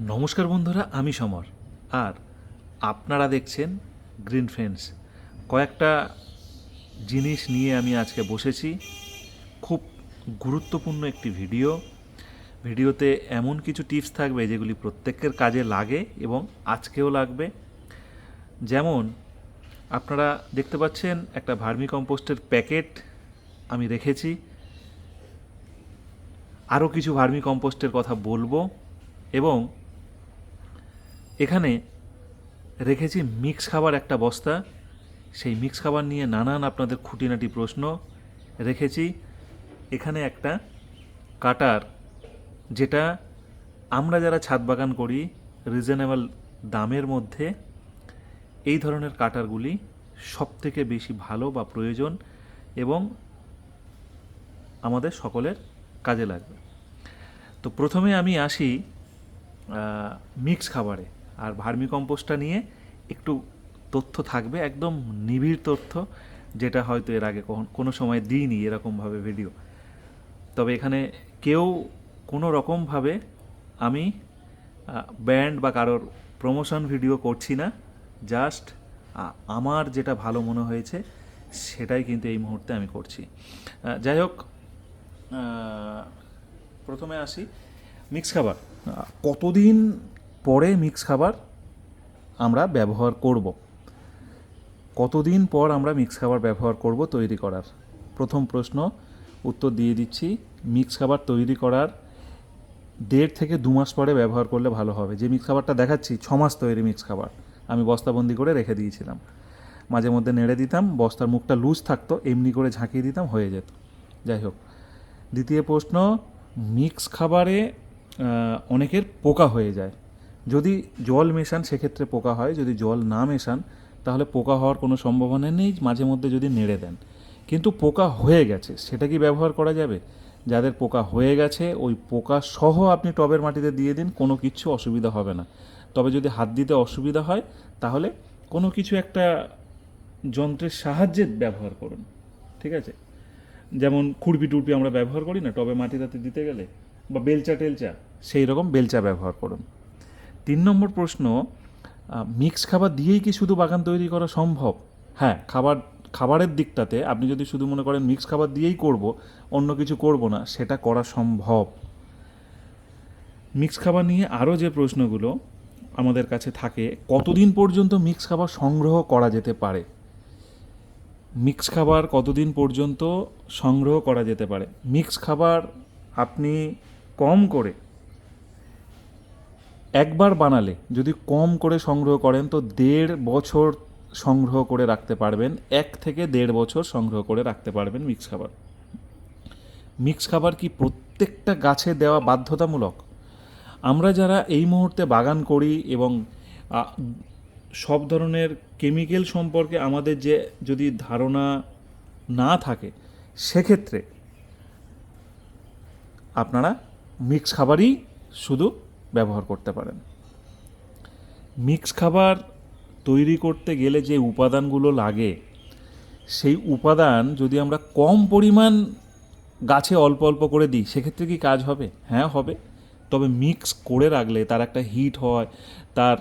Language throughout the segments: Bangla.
নমস্কার বন্ধুরা, আমি সমর। আর আপনারা দেখছেন গ্রিন ফ্রেন্ডস কয়েকটা জিনিস নিয়ে আমি আজকে বসেছি। খুব গুরুত্বপূর্ণ একটি ভিডিও। ভিডিওতে এমন কিছু টিপস থাকবে যেগুলি প্রত্যেকের কাজে লাগে এবং আজকেও লাগবে। যেমন, আপনারা দেখতে পাচ্ছেন একটা ভার্মি কম্পোস্টের প্যাকেট আমি রেখেছি। আরও কিছু ভার্মি কম্পোস্টের কথা বলব। এবং এখানে রেখেছি মিক্স খাবার একটা বস্তা। সেই মিক্স খাবার নিয়ে নানান আপনাদের খুঁটিনাটি প্রশ্ন রেখেছি। এখানে একটা কাটার, যেটা আমরা যারা ছাদ বাগান করি, রিজনেবল দামের মধ্যে এই ধরনের কাটারগুলি সব থেকে বেশি ভালো বা প্রয়োজন এবং আমাদের সকলের কাজে লাগবে। তো প্রথমে আমি আসি মিক্স খাবারে। আর ভার্মি কম্পোস্টটা নিয়ে একটু তথ্য থাকবে, একদম নিবিড় তথ্য, যেটা হয়তো এর আগে কখন, কোনো সময় দিইনি এরকমভাবে ভিডিও তবে এখানে কেউ কোনো রকমভাবে আমি ব্যান্ড বা কারোর প্রমোশন ভিডিও করছি না, জাস্ট আমার যেটা ভালো মনে হয়েছে, সেটাই কিন্তু এই মুহূর্তে আমি করছি। যাই হোক প্রথমে আসি, মিক্স খাবার। কতদিন পরে মিক্স খাবার আমরা ব্যবহার করব। কতদিন পর আমরা মিক্স খাবার ব্যবহার করব তৈরি করার? প্রথম প্রশ্ন, উত্তর দিয়ে দিচ্ছি, মিক্স খাবার তৈরি করার দেড় থেকে দু মাস পরে ব্যবহার করলে ভালো হবে। যে মিক্স খাবারটা দেখাচ্ছি, ছ মাস তৈরি মিক্স খাবার। আমি বস্তাবন্দি করে রেখে দিয়েছিলাম। মাঝে মধ্যে নেড়ে দিতাম, বস্তার মুখটা লুজ থাকতো, এমনি করে ঝাঁকিয়ে দিতাম, হয়ে যেত। যাই হোক, দ্বিতীয় প্রশ্ন, মিক্স খাবারে অনেকের পোকা হয়ে যায়। যদি জল মেশান, সেক্ষেত্রে পোকা হয়। যদি জল না মেশান, তাহলে পোকা হওয়ার কোনো সম্ভাবনা নেই, মাঝে মধ্যে যদি নেড়ে দেন। কিন্তু পোকা হয়ে গেছে, সেটা কি ব্যবহার করা যাবে? যাদের পোকা হয়ে গেছে, ওই পোকা সহ আপনি টবের মাটিতে দিয়ে দিন, কোনো কিছু অসুবিধা হবে না। তবে যদি হাত দিতে অসুবিধা হয়, তাহলে কোনো কিছু একটা যন্ত্রের সাহায্যে ব্যবহার করুন, ঠিক আছে? যেমন খুরপি টুরপি আমরা ব্যবহার করি না, টবে মাটি টাতি দিতে গেলে, বা বেলচা টেলচা সেই রকম বেলচা ব্যবহার করুন। তিন নম্বর প্রশ্ন মিক্স খাবার দিয়েই কি শুধু বাগান তৈরি করা সম্ভব? হ্যাঁ খাবার, খাবারের দিকটাতে আপনি যদি শুধু মনে করেন মিক্স খাবার দিয়েই করব, অন্য কিছু করব না, সেটা করা সম্ভব। মিক্স খাবার নিয়ে আরও যে প্রশ্নগুলো আমাদের কাছে থাকে, কতদিন পর্যন্ত মিক্স খাবার সংগ্রহ করা যেতে পারে? মিক্স খাবার কতদিন পর্যন্ত সংগ্রহ করা যেতে পারে? মিক্স খাবার আপনি কম করে একবার বানালে যদি কম করে সংগ্রহ করেন, তো দেড় বছর সংগ্রহ করে রাখতে পারবেন, এক থেকে দেড় বছর সংগ্রহ করে রাখতে পারবেন মিক্স খাবার। মিক্স খাবার কি প্রত্যেকটা গাছে দেওয়া বাধ্যতামূলক? আমরা যারা এই মুহূর্তে বাগান করি এবং সব ধরনের কেমিক্যাল সম্পর্কে আমাদের যে যদি ধারণা না থাকে, সেক্ষেত্রে আপনারা মিক্স খাবারই শুধু ব্যবহার করতে পারেন। মিক্স খাবার তৈরি করতে গেলে যে উপাদানগুলো লাগে, সেই উপাদান যদি আমরা কম পরিমাণ গাছে অল্প অল্প করে দিই, সেক্ষেত্রে কি কাজ হবে? হ্যাঁ হবে। তবে মিক্স করে রাখলে তার একটা হিট হয়, তার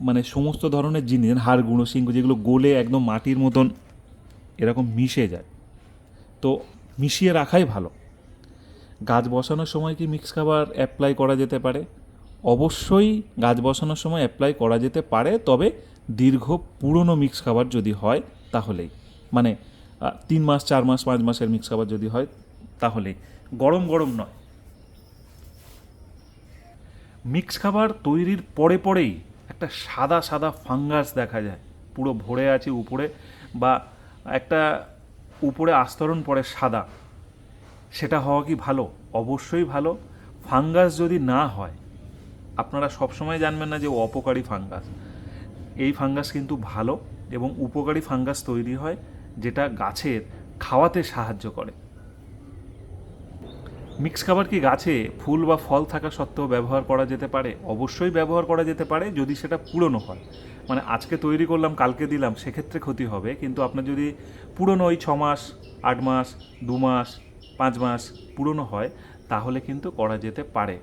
মানে সমস্ত ধরনের জিনিস, হাড় গুঁড়ো সিংহ যেগুলো গোলে একদম মাটির মতন এরকম মিশে যায়। তো মিশিয়ে রাখাই ভালো। গাছ বসানোর সময় কি মিক্স খাবার অ্যাপ্লাই করা যেতে পারে? অবশ্যই গাছ বসানোর সময় অ্যাপ্লাই করা যেতে পারে, তবে দীর্ঘ পুরনো মিক্স খাবার যদি হয় তাহলেই। মানে তিন মাস, চার মাস, পাঁচ মাসের মিক্স খাবার যদি হয় তাহলেই। গরম গরম নয়। মিক্স খাবার তৈরির পরে পরেই একটা সাদা সাদা ফাঙ্গাস দেখা যায়। পুরো ভরে আছে উপরে বা একটা উপরে আস্তরণ পড়ে সাদা। সেটা হওয়া কি ভালো? অবশ্যই ভালো। ফাঙ্গাস যদি না হয়, আপনারা সবসময় জানবেন না যে অপকারী ফাঙ্গাস। এই ফাঙ্গাস কিন্তু ভালো এবং উপকারী ফাঙ্গাস তৈরি হয়, যেটা গাছের খাওয়াতে সাহায্য করে। মিক্স খাবার কি গাছে ফুল বা ফল থাকা সত্ত্বেও ব্যবহার করা যেতে পারে? অবশ্যই ব্যবহার করা যেতে পারে, যদি সেটা পুরনো হয়। মানে আজকে তৈরি করলাম, কালকে দিলাম, সেক্ষেত্রে ক্ষতি হবে। কিন্তু আপনার যদি পুরনো ওই ছ মাস আট মাস দু মাস পাঁচ মাস পুরনো হয়, তাহলে কিন্তু করা যেতে পারে।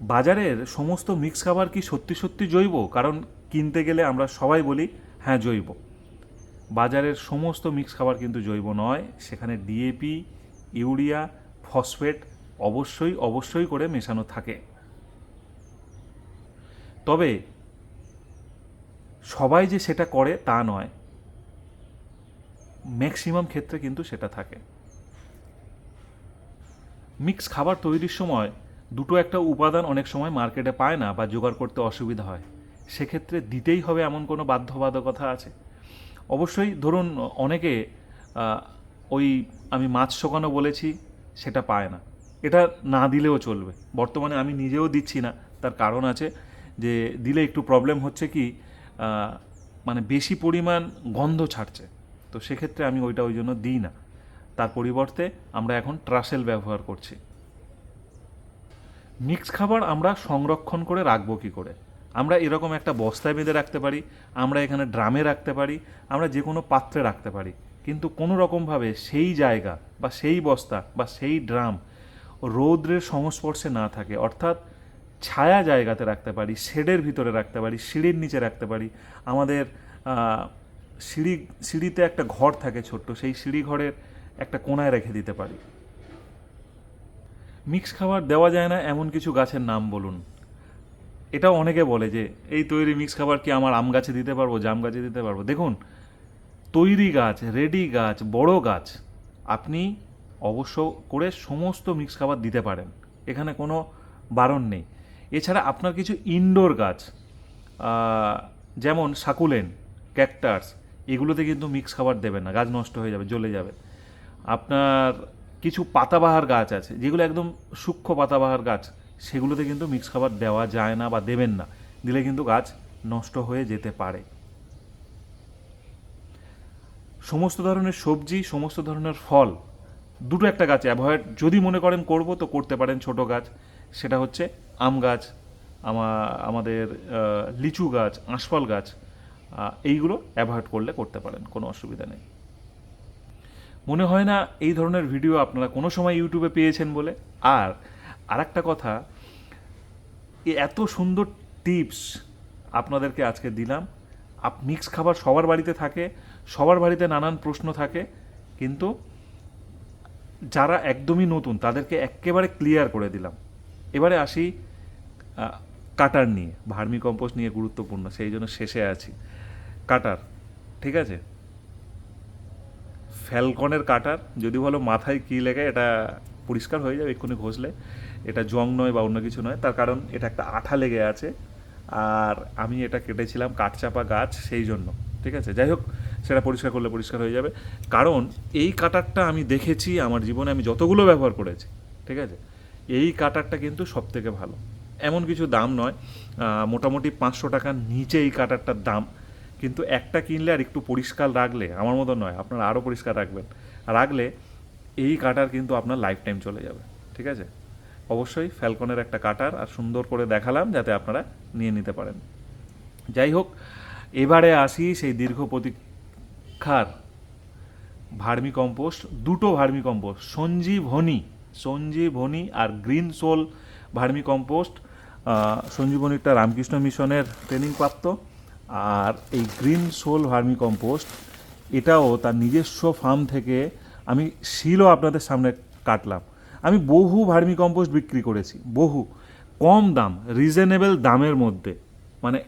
বাজারের সমস্ত মিক্স খাবার কি সত্যি সত্যি জৈব? কারণ কিনতে গেলে আমরা সবাই বলি হ্যাঁ জৈব। বাজারের সমস্ত মিক্স খাবার কিন্তু জৈব নয়। সেখানে ডিএপি ইউরিয়া, ফসফেট অবশ্যই অবশ্যই করে মেশানো থাকে। তবে সবাই যে সেটা করে তা নয়। ম্যাক্সিমাম ক্ষেত্রে কিন্তু সেটা থাকে। মিক্স খাবার তৈরির সময় দুটো একটা উপাদান অনেক সময় মার্কেটে পায় না বা জোগাড় করতে অসুবিধা হয়। সেক্ষেত্রে দিতেই হবে এমন কোনো বাধ্যবাধকতা আছে? অবশ্যই ধরুন অনেকে ওই আমি মাছ শোকানো বলেছি, সেটা পায় না। এটা না দিলেও চলবে। বর্তমানে আমি নিজেও দিচ্ছি না। তার কারণ আছে যে, দিলে একটু প্রবলেম হচ্ছে কি মানে বেশি পরিমাণ গন্ধ ছাড়ছে। তো সেক্ষেত্রে আমি ওইটা ওই জন্য দিই না। তার পরিবর্তে আমরা এখন ট্রাসেল ব্যবহার করছি। মিক্স খাবার আমরা সংরক্ষণ করে রাখব কী করে? আমরা এরকম একটা বস্তায় বেঁধে রাখতে পারি, আমরা এখানে ড্রামে রাখতে পারি, আমরা যে কোনো পাত্রে রাখতে পারি। কিন্তু কোনো রকমভাবে সেই জায়গা বা সেই বস্তা বা সেই ড্রাম রৌদ্রের সংস্পর্শে না থাকে। অর্থাৎ ছায়া জায়গাতে রাখতে পারি, শেডের ভিতরে রাখতে পারি, সিঁড়ির নিচে রাখতে পারি। আমাদের সিঁড়ি, সিঁড়িতে একটা ঘর থাকে ছোট্ট, সেই সিঁড়ি ঘরের একটা কোনায় রেখে দিতে পারি। মিক্স খাবার দেওয়া যায় না, এমন কিছু গাছের নাম বলুন। এটাও অনেকে বলে যে, এই তৈরি মিক্স খাবার কি আমার আম গাছে দিতে পারব, জাম গাছে দিতে পারব? দেখুন, তৈরি গাছ, রেডি গাছ, বড় গাছ, আপনি অবশ্য করে সমস্ত মিক্স খাবার দিতে পারেন। এখানে কোনো বারণ নেই। এছাড়া আপনার কিছু ইনডোর গাছ যেমন সাকুলেন ক্যাকটাস এগুলোতে কিন্তু মিক্স খাবার দেবেন না, গাছ নষ্ট হয়ে যাবে, জ্বলে যাবে। আপনার কিছু পাতাবাহার গাছ আছে, যেগুলো একদম সূক্ষ্ম পাতাবাহার গাছ, সেগুলোতে কিন্তু মিক্স খাবার দেওয়া যায় না বা দেবেন না। দিলে কিন্তু গাছ নষ্ট হয়ে যেতে পারে। সমস্ত ধরনের সবজি, সমস্ত ধরনের ফল, দুটো একটা গাছ অ্যাভয়েড। যদি মনে করেন করব, তো করতে পারেন ছোট গাছ। সেটা হচ্ছে আম গাছ, আমা, আমাদের লিচু গাছ আঁশফল গাছ এইগুলো অ্যাভয়েড করলে করতে পারেন, কোনো অসুবিধা নেই। মনে হয় না এই ধরনের ভিডিও আপনারা কোনো সময় ইউটিউবে পেয়েছেন বলে। আর আরেকটা কথা এত সুন্দর টিপস আপনাদেরকে আজকে দিলাম। আপ, মিক্স খাবার সবার বাড়িতে থাকে, সবার বাড়িতে নানান প্রশ্ন থাকে, কিন্তু যারা একদমই নতুন, তাদেরকে একেবারে ক্লিয়ার করে দিলাম। এবারে আসি কাটার নিয়ে, ভার্মি কম্পোস্ট নিয়ে গুরুত্বপূর্ণ, সেই জন্য শেষে আছি। কাটার, ঠিক আছে? ফ্যালকনের কাটার, যদি বলো মাথায় কী লেগে, এটা পরিষ্কার হয়ে যাবে এক্ষুনি ঘষলে। এটা জং নয় বা অন্য কিছু নয়, তার কারণ এটা একটা আঠা লেগে আছে। আর আমি এটা কেটেছিলাম কাঠচাপা গাছ সেই জন্য, ঠিক আছে? যাই হোক, সেটা পরিষ্কার করলে পরিষ্কার হয়ে যাবে। কারণ এই কাটারটা আমি দেখেছি, আমার জীবনে আমি যতগুলো ব্যবহার করেছি, ঠিক আছে? এই কাটারটা কিন্তু সব থেকে ভালো। এমন কিছু দাম নয় মোটামুটি পাঁচশো টাকার নিচে এই কাটারটার দাম। কিন্তু একটা কিনলে আর একটু পরিষ্কার রাখলে, আমার মতো নয়, আপনারা আরও পরিষ্কার রাখবেন। রাখলে এই কাটার কিন্তু আপনার লাইফ টাইম চলে যাবে, ঠিক আছে? অবশ্যই ফ্যালকনের একটা কাটার আর সুন্দর করে দেখালাম যাতে আপনারা নিয়ে নিতে পারেন। যাই হোক, এবারে আসি সেই দীর্ঘ প্রতীক্ষার ভার্মি কম্পোস্ট, দুটো ভার্মি কম্পোস্ট সঞ্জীবনী সঞ্জীবনী আর গ্রিন সোল ভার্মি কম্পোস্ট সঞ্জীবনীটা রামকৃষ্ণ মিশনের ট্রেনিং প্রাপ্ত। আর এই গ্রিন সোল ভার্মি কম্পোস্ট এটাও তার নিজস্ব ফার্ম থেকে আমি শিলও আপনাদের সামনে কাটলাম। আমি বহু ভার্মি কম্পোস্ট বিক্রি করেছি, বহু। কম দাম, রিজনেবল দামের মধ্যে মানে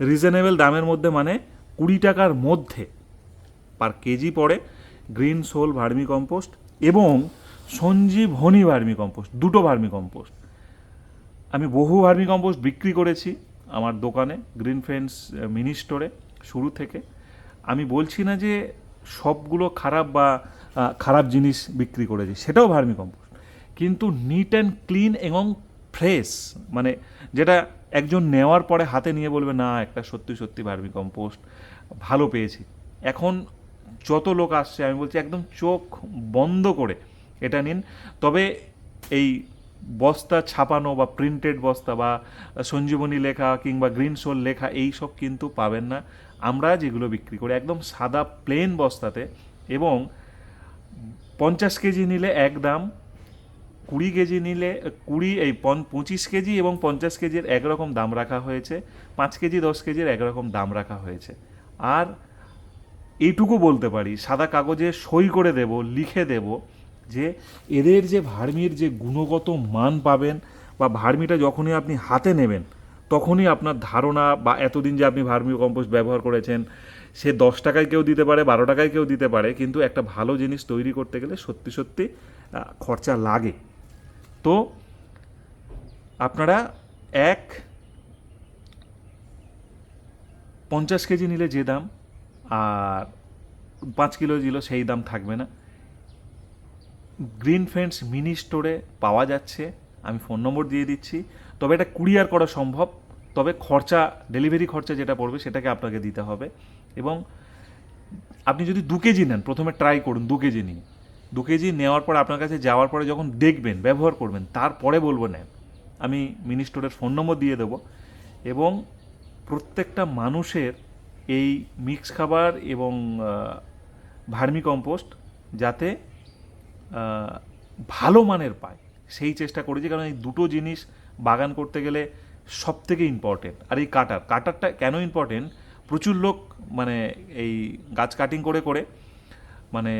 রিজনেবল দামের মধ্যে মানে কুড়ি টাকার মধ্যে পার কেজি পড়ে গ্রিন সোল ভার্মি কম্পোস্ট এবং সঞ্জীবনী ভার্মি কম্পোস্ট দুটো ভার্মি কম্পোস্ট আমি বহু ভার্মি কম্পোস্ট বিক্রি করেছি আমার দোকানে গ্রিন ফ্রেন্ডস মিনি স্টোরে শুরু থেকে। আমি বলছি না যে সবগুলো খারাপ বা খারাপ জিনিস বিক্রি করেছি, সেটাও ভার্মি কম্পোস্ট। কিন্তু নিট অ্যান্ড ক্লিন এবং ফ্রেশ মানে যেটা একজন নেওয়ার পরে হাতে নিয়ে বলবে, না, একটা সত্যি সত্যি ভার্মি কম্পোস্ট, ভালো পেয়েছি। এখন যত লোক আসছে, আমি বলছি একদম চোখ বন্ধ করে এটা নিন। তবে এই বস্তা ছাপানো বা প্রিন্টেড বস্তা বা সঞ্জীবনী লেখা কিংবা গ্রিন সোল লেখা এই সব কিন্তু পাবেন না। আমরা যেগুলো বিক্রি করি একদম সাদা প্লেন বস্তাতে এবং পঞ্চাশ কেজি নিলে এক দাম, কুড়ি কেজি নিলে, কুড়ি, এই পঁচিশ কেজি এবং পঞ্চাশ কেজির একরকম দাম রাখা হয়েছে, পাঁচ কেজি, দশ কেজির একরকম দাম রাখা হয়েছে। আর এইটুকু বলতে পারি, সাদা কাগজে সই করে দেব, লিখে দেব যে এদের যে ভার্মির যে গুণগত মান পাবেন বা ভার্মিটা যখনই আপনি হাতে নেবেন, তখনই আপনার ধারণা বা এতদিন যে আপনি ভার্মি কম্পোস্ট ব্যবহার করেছেন, সে দশ টাকায় কেউ দিতে পারে, বারো টাকায় কেউ দিতে পারে, কিন্তু একটা ভালো জিনিস তৈরি করতে গেলে সত্যি সত্যি খরচা লাগে। তো আপনারা এক পঞ্চাশ কেজি নিলে যে দাম, আর পাঁচ কিলো দিল সেই দাম থাকবে না। গ্রিন ফ্রেন্ডস মিনি স্টোরে পাওয়া যাচ্ছে। আমি ফোন নম্বর দিয়ে দিচ্ছি। তবে এটা কুরিয়ার করা সম্ভব। তবে খরচা, ডেলিভারি খরচা যেটা পড়বে সেটাকে আপনাকে দিতে হবে। এবং আপনি যদি দু কেজি নেন, প্রথমে ট্রাই করুন দু কেজি নিয়ে। দু কেজি নেওয়ার পর আপনার কাছে যাওয়ার পরে যখন দেখবেন, ব্যবহার করবেন, তারপরে বলব নেন। আমি মিনি স্টোরের ফোন নম্বর দিয়ে দেবো। এবং প্রত্যেকটা মানুষের এই মিক্স খাবার এবং ভার্মি কম্পোস্ট যাতে ভালো মানের পায়। সেই চেষ্টা করেছি কারণ এই দুটো জিনিস বাগান করতে গেলে সব থেকে ইম্পর্টেন্ট আর এই কাটার, কাটারটা কেন ইম্পর্টেন্ট প্রচুর লোক মানে এই গাছ কাটিং করে করে মানে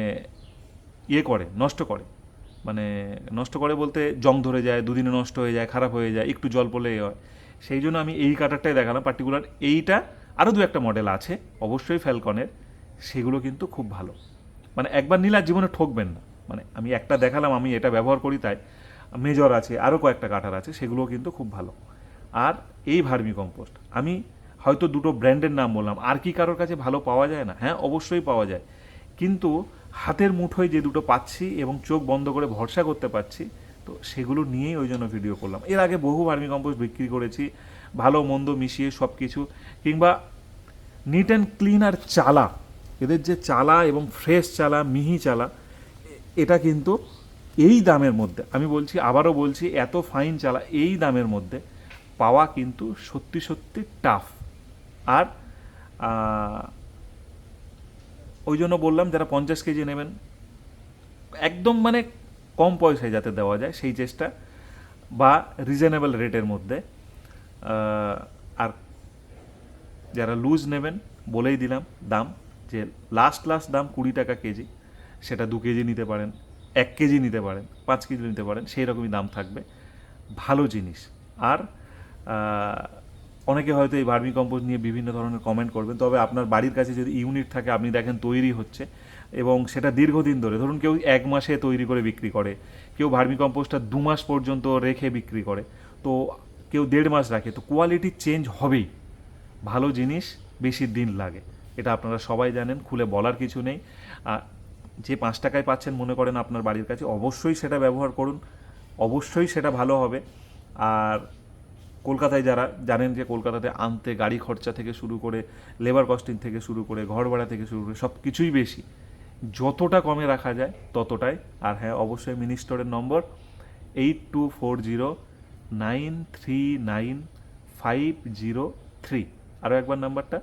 ইয়ে করে, নষ্ট করে। মানে নষ্ট করে বলতে জং ধরে যায়, দুদিনে নষ্ট হয়ে যায়, খারাপ হয়ে যায়, একটু জল পড়লে হয়। সেই জন্য আমি এই কাটারটাই দেখালাম। পার্টিকুলার এইটা আরও দু একটা মডেল আছে, অবশ্যই ফ্যালকনের সেগুলো কিন্তু খুব ভালো। মানে একবার নিলে আর জীবনে ঠকবেন না। মানে আমি একটা দেখালাম, আমি এটা ব্যবহার করি, তাই মেজর আছে আরও কয়েকটা কাটার আছে, সেগুলোও কিন্তু খুব ভালো। আর এই ভার্মি কম্পোস্ট আমি হয়তো দুটো ব্র্যান্ডের নাম বললাম, আর কি কারোর কাছে ভালো পাওয়া যায় না? হ্যাঁ অবশ্যই পাওয়া যায়। কিন্তু হাতের মুঠোয় যে দুটো পাচ্ছি এবং চোখ বন্ধ করে ভরসা করতে পারছি, তো সেগুলো নিয়েই ওই জন্য ভিডিও করলাম। এর আগে বহু ভার্মি কম্পোস্ট বিক্রি করেছি, ভালো মন্দ মিশিয়ে সব কিছু কিংবা নিট অ্যান্ড ক্লিন আর চালা, এদের যে চালা এবং ফ্রেশ চালা, মিহি চালা এটা কিন্তু এই দামের মধ্যে, আমি বলছি, আবারও বলছি, এত ফাইন চালা, এই দামের মধ্যে পাওয়া কিন্তু সত্যি সত্যি টাফ আর ওই জন্য বললাম, যারা পঞ্চাশ কেজি নেবেন, একদম মানে কম পয়সায় যাতে দেওয়া যায়, সেই চেষ্টা, বা রিজনেবল রেটের মধ্যে আর যারা লুজ নেবেন, বলেই দিলাম দাম, যে লাস্ট লাস্ট দাম কুড়ি টাকা কেজি। সেটা দু কেজি নিতে পারেন, এক কেজি নিতে পারেন, পাঁচ কেজি নিতে পারেন, সেই রকমই দাম থাকবে। ভালো জিনিস। আর অনেকে হয়তো এই ভার্মি কম্পোস্ট নিয়ে বিভিন্ন ধরনের কমেন্ট করবেন, তবে আপনার বাড়ির কাছে যদি ইউনিট থাকে, আপনি দেখেন তৈরি হচ্ছে এবং সেটা দীর্ঘদিন ধরে। ধরুন কেউ এক মাসে তৈরি করে বিক্রি করে, কেউ ভার্মি কম্পোস্টটা দু মাস পর্যন্ত রেখে বিক্রি করে, তো কেউ দেড় মাস রাখে, তো কোয়ালিটি চেঞ্জ হবেই। ভালো জিনিস বেশি দিন লাগে, এটা আপনারা সবাই জানেন, খুলে বলার কিছু নেই। যে পাঁচ টাকায় পাচ্ছেন মনে করেন আপনার বাড়ির কাছে, অবশ্যই সেটা ব্যবহার করুন। অবশ্যই সেটা ভালো হবে। আর কলকাতায় যারা জানেন যে কলকাতাতে আনতে, গাড়ি খরচা থেকে শুরু করে লেবার কস্টিং থেকে শুরু করে, ঘর ভাড়া থেকে শুরু করে সব কিছুই বেশি। যতটা কমে রাখা যায় ততটাই। আর হ্যাঁ অবশ্যই মিনি স্টোরের number eight two four zero nine three nine five zero three আরও একবার নাম্বারটা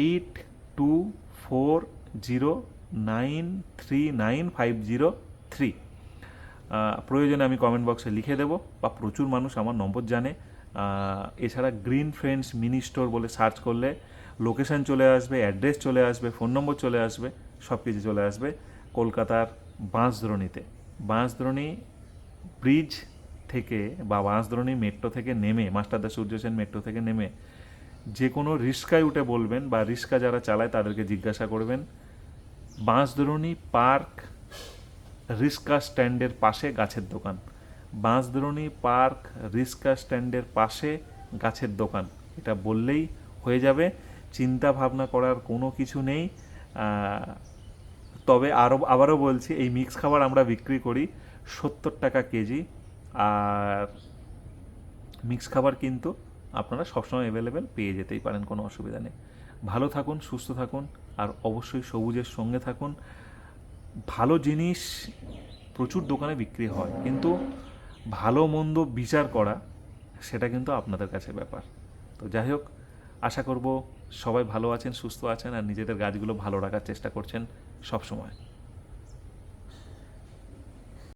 eight two four zero nine three nine five zero three প্রয়োজনে আমি কমেন্ট বক্সে লিখে দেবো বা প্রচুর মানুষ আমার নম্বর জানে। এছাড়া গ্রিন ফ্রেন্ডস মিনি স্টোর বলে সার্চ করলে লোকেশন চলে আসবে অ্যাড্রেস চলে আসবে ফোন নম্বর চলে আসবে সব কিছু চলে আসবে কলকাতার বাঁশদ্রোণীতে। বাঁশদ্রোণী ব্রিজ থেকে বা বাঁশদ্রোণী মেট্রো থেকে নেমে মাস্টারদা সূর্য সেন মেট্রো থেকে নেমে যে কোনো রিস্কায় উঠে বলবেন বা রিস্কা যারা চালায় তাদেরকে জিজ্ঞাসা করবেন। বাঁশদ্রোণী পার্ক রিস্কা স্ট্যান্ডের পাশে গাছের দোকান। বাঁশদ্রোণী পার্ক রিস্কা স্ট্যান্ডের পাশে গাছের দোকান। এটা বললেই হয়ে যাবে, চিন্তা ভাবনা করার কোনো কিছু নেই। তবে আরও আবারও বলছি, এই মিক্স খাবার আমরা বিক্রি করি সত্তর টাকা কেজি। আর মিক্স খাবার কিন্তু আপনারা সবসময় অ্যাভেলেবেল পেয়ে যেতেই পারেন, কোনো অসুবিধা নেই। ভালো থাকুন, সুস্থ থাকুন। আর অবশ্যই সবুজের সঙ্গে থাকুন। ভালো জিনিস প্রচুর দোকানে বিক্রি হয়, কিন্তু ভালো মন্দ বিচার করা সেটা কিন্তু আপনাদের কাছে ব্যাপার। তো যাই হোক, আশা করব সবাই ভালো আছেন, সুস্থ আছেন, আর নিজেদের গাছগুলো ভালো রাখার চেষ্টা করছেন সব সময়